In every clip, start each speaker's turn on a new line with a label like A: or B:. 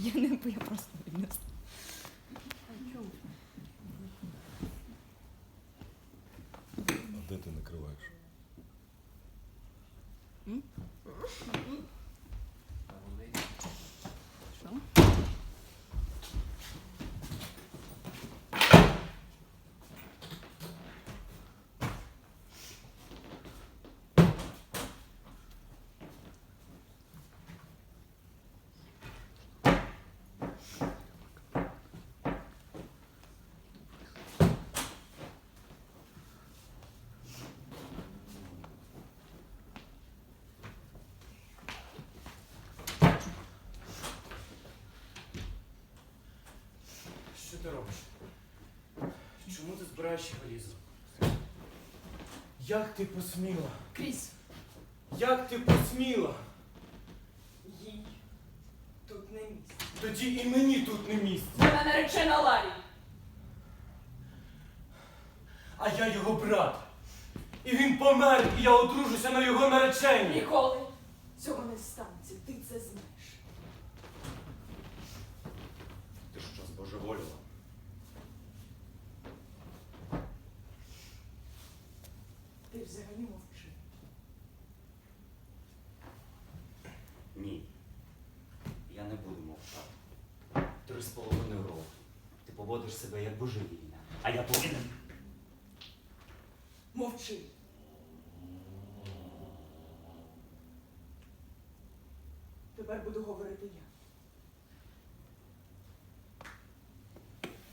A: я не я просто віднесла.
B: А де ти накриваєш?
A: Що?
C: Ти робиш? Чому ти збираєш валізу? Як ти посміла?
D: Кріс,
C: Як ти посміла?
D: їй тут не місце.
C: Тоді і мені тут не місце.
D: Вона наречена Ларі.
C: А я його брат. І він помер, і я одружуся на його нареченні.
D: Ніколи цього не станеться. Ти це знаєш.
E: Ти що збожеволіла?
D: Ти взагалі мовчи.
E: Ні. Я не буду мовчати. Три з половиною роки. Ти поводиш себе як божевільна. А я повинен.
D: Мовчи. Тепер буду говорити я.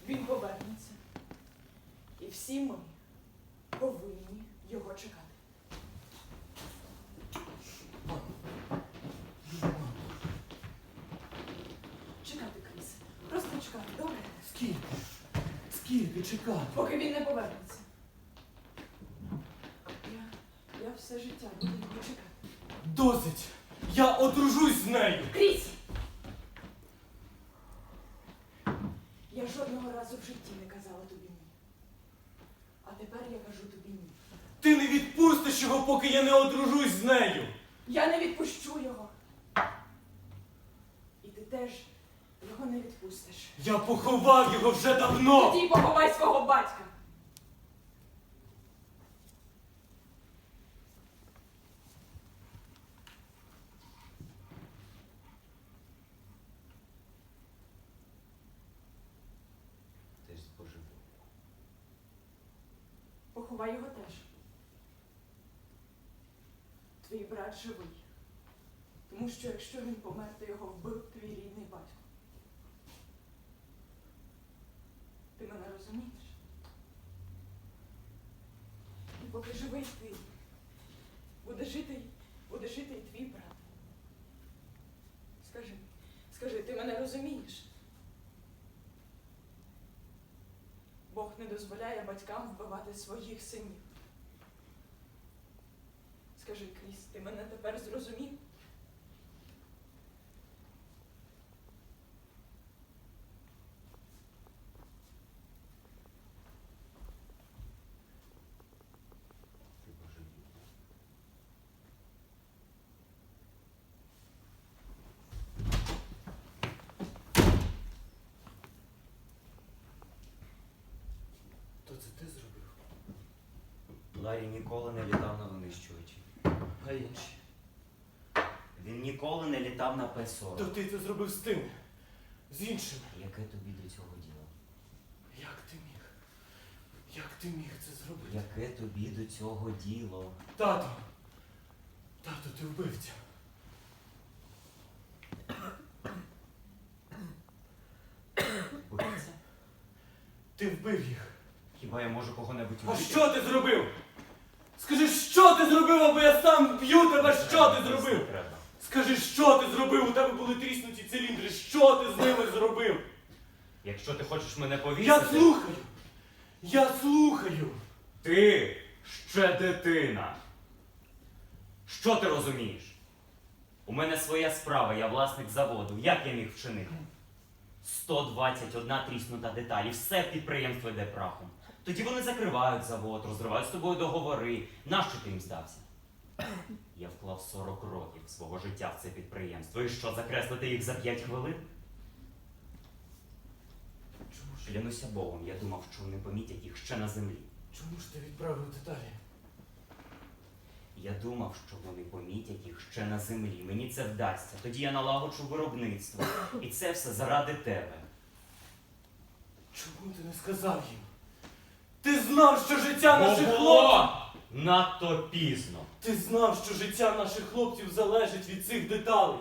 D: Він повернеться. І всі ми повинні його чекати. Чекати, Кріс. Просто чекати, добре?
C: Скільки? Скільки чекати?
D: Поки він не повернеться. Я, я все життя буду його чекати.
C: Досить! Я одружусь з нею!
D: Кріс! Я жодного разу в житті не казала тобі ні. А тепер я кажу тобі ні.
C: Ти не відпустиш його, поки я не одружусь з нею!
D: Я не відпущу його. І ти теж його не відпустиш.
C: Я поховав його вже давно!
D: Тоді поховай свого батька.
E: Ти ж збожеволіла.
D: Поховай його теж. Твій брат живий. Тому що якщо він помер, то його вбив твій рідний батько. Мене розумієш? І поки живий ти, буде жити, буде жити і твій брат. Скажи, скажи, ти мене розумієш? Бог не дозволяє батькам вбивати своїх синів. Скажи, Кріс, ти мене тепер зрозумів?
E: Ти божевільна.
C: То це ти зробив?
E: Ларі ніколи не літав на винищувачі.
C: А інші?
E: Він ніколи не літав на
C: То
E: П-40.
C: ти це зробив з тим, з іншим.
E: Яке тобі до цього діло?
C: Як ти міг? Як ти міг це зробити?
E: Яке тобі до цього діло?
C: Тато! Тато, ти вбивця.
E: Вбивця?
C: Ти вбив їх.
E: Хіба я можу кого-небудь
C: А
E: вбити?
C: що ти зробив? Скажи, що ти зробив, тебе, що ти зробив? Скажи, що ти зробив? У тебе були тріснуті циліндри. Що ти з ними зробив?
E: Якщо ти хочеш мене повісити...
C: Я слухаю. Я слухаю.
E: Ти ще дитина. Що ти розумієш? У мене своя справа, я власник заводу. Як я міг вчинити? 121 тріснута деталь, і все підприємство йде прахом. Тоді вони закривають завод, розривають з тобою договори. Нащо ти їм здався? Я вклав 40 років свого життя в це підприємство. І що, закреслити їх за 5 хвилин? Чому ж Клянуся Богом, я думав, що вони помітять їх ще на землі.
C: Чому ж ти відправив деталі?
E: Я думав, що вони помітять їх ще на землі. Мені це вдасться. Тоді я налагоджу виробництво. І це все заради тебе.
C: Чому ти не сказав їм? Ти знав, що життя наших
E: Бо
C: хлопців.
E: Надто пізно.
C: Ти знав, що життя наших хлопців залежить від цих деталей.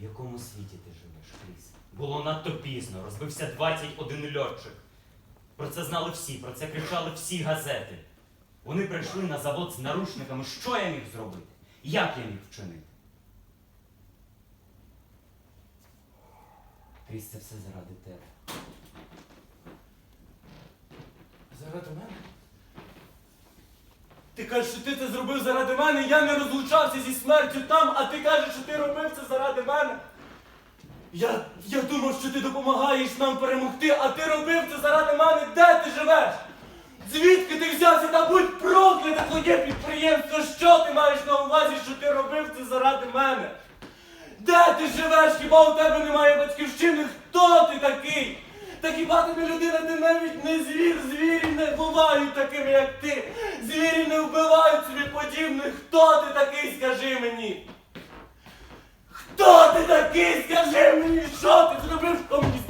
E: В якому світі ти живеш, Кріс? Було надто пізно, розбився 21 льотчик. Про це знали всі, про це кричали всі газети. Вони прийшли на завод з наручниками. Що я міг зробити? Як я міг вчинити? Кріс, це все заради тебе.
C: Заради мене? Ти кажеш, що ти це зробив заради мене, я не розлучався зі смертю там, а ти кажеш, що ти робив це заради мене. Я, я думав, що ти допомагаєш нам перемогти, а ти робив це заради мене. Де ти живеш? Звідки ти взявся та будь прокляте твоє підприємство? Що ти маєш на увазі, що ти робив це заради мене? Де ти живеш? Хіба у тебе немає батьківщини? Хто ти такий? Та хіба не людина, ти навіть не звір, звірі не бувають такими, як ти. Звірі не вбивають собі подібних. Хто ти такий, скажи мені? Хто ти такий? Скажи мені, що ти зробив в комусь